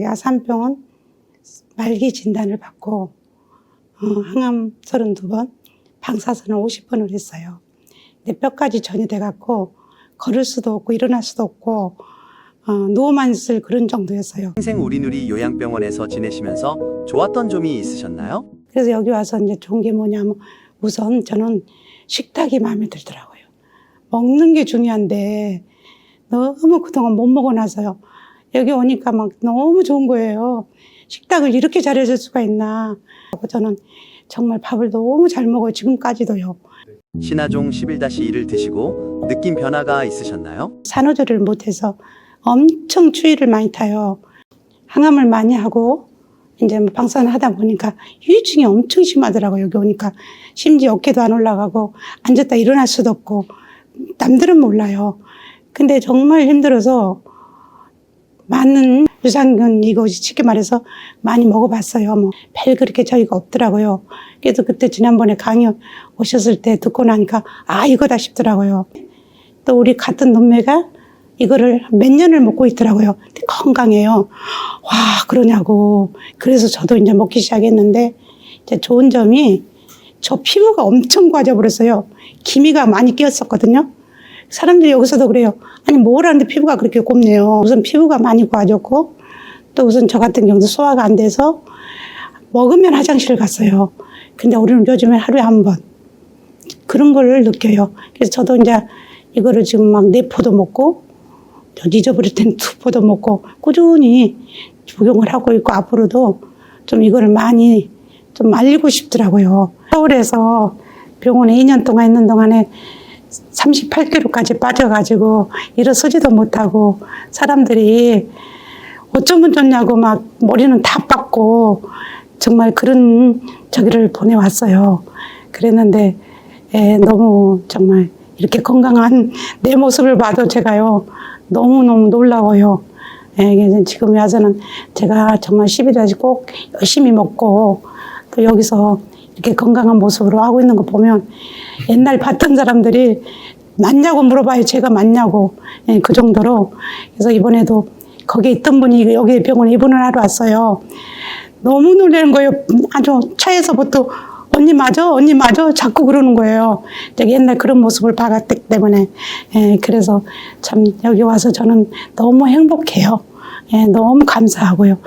야산병원 말기 진단을 받고 어, 항암 32번, 방사선을 50번을 했어요. 근데 뼈까지 전이 돼 갖고 걸을 수도 없고 일어날 수도 없고 어, 누워만 있을 그런 정도였어요. 평생 우리누리 요양병원에서 지내시면서 좋았던 점이 있으셨나요? 그래서 여기 와서 이제 좋은 게 뭐냐면 우선 저는 식탁이 마음에 들더라고요. 먹는 게 중요한데 너무 그동안 못 먹어놔서요. 여기 오니까 막 너무 좋은 거예요. 식탁을 이렇게 잘해줄 수가 있나. 저는 정말 밥을 너무 잘 먹어요. 지금까지도요. 신화종 11-1을 드시고 느낀 변화가 있으셨나요? 산후조리를 못해서 엄청 추위를 많이 타요. 항암을 많이 하고 이제 뭐 방사선 하다 보니까 후유증이 엄청 심하더라고요. 여기 오니까 심지어 어깨도 안 올라가고 앉았다 일어날 수도 없고 남들은 몰라요. 근데 정말 힘들어서 많은 유산균 이거 쉽게 말해서 많이 먹어봤어요. 뭐 별 그렇게 저희가 없더라고요. 그래서 그때 지난번에 강의 오셨을 때 듣고 나니까 아 이거다 싶더라고요. 또 우리 같은 논매가 이거를 몇 년을 먹고 있더라고요. 건강해요. 와, 그러냐고. 그래서 저도 이제 먹기 시작했는데, 이제 좋은 점이 저 피부가 엄청 과져버렸어요. 기미가 많이 끼었었거든요. 사람들이 여기서도 그래요. 아니, 뭘 하는데 피부가 그렇게 곱네요. 우선 피부가 많이 과졌고, 또 우선 저 같은 경우도 소화가 안 돼서 먹으면 화장실을 갔어요. 근데 우리는 요즘에 하루에 한 번. 그런 걸 느껴요. 그래서 저도 이제 이거를 지금 막 네 포도 먹고 저 잊어버릴 땐 두 포도 먹고 꾸준히 복용을 하고 있고 앞으로도 좀 이거를 많이 좀 알리고 싶더라고요. 서울에서 병원에 2년 동안 있는 동안에 38kg까지 빠져가지고 일어서지도 못하고 사람들이 어쩌면 좋냐고 막 머리는 다 빠고 정말 그런 저기를 보내왔어요. 그랬는데 예, 너무 정말 이렇게 건강한 내 모습을 봐도 제가요 너무너무 놀라워요. 예, 지금 와서는 제가 정말 10일까지 꼭 열심히 먹고 또 여기서 이렇게 건강한 모습으로 하고 있는 거 보면 옛날 봤던 사람들이 맞냐고 물어봐요. 제가 맞냐고. 예, 그 정도로. 그래서 이번에도 거기 있던 분이 여기 병원에 입원을 하러 왔어요. 너무 놀라는 거예요. 아주 차에서부터 언니 맞아? 언니 맞아? 자꾸 그러는 거예요. 제가 옛날 그런 모습을 봐갔기 때문에. 예, 그래서 참 여기 와서 저는 너무 행복해요. 예, 너무 감사하고요.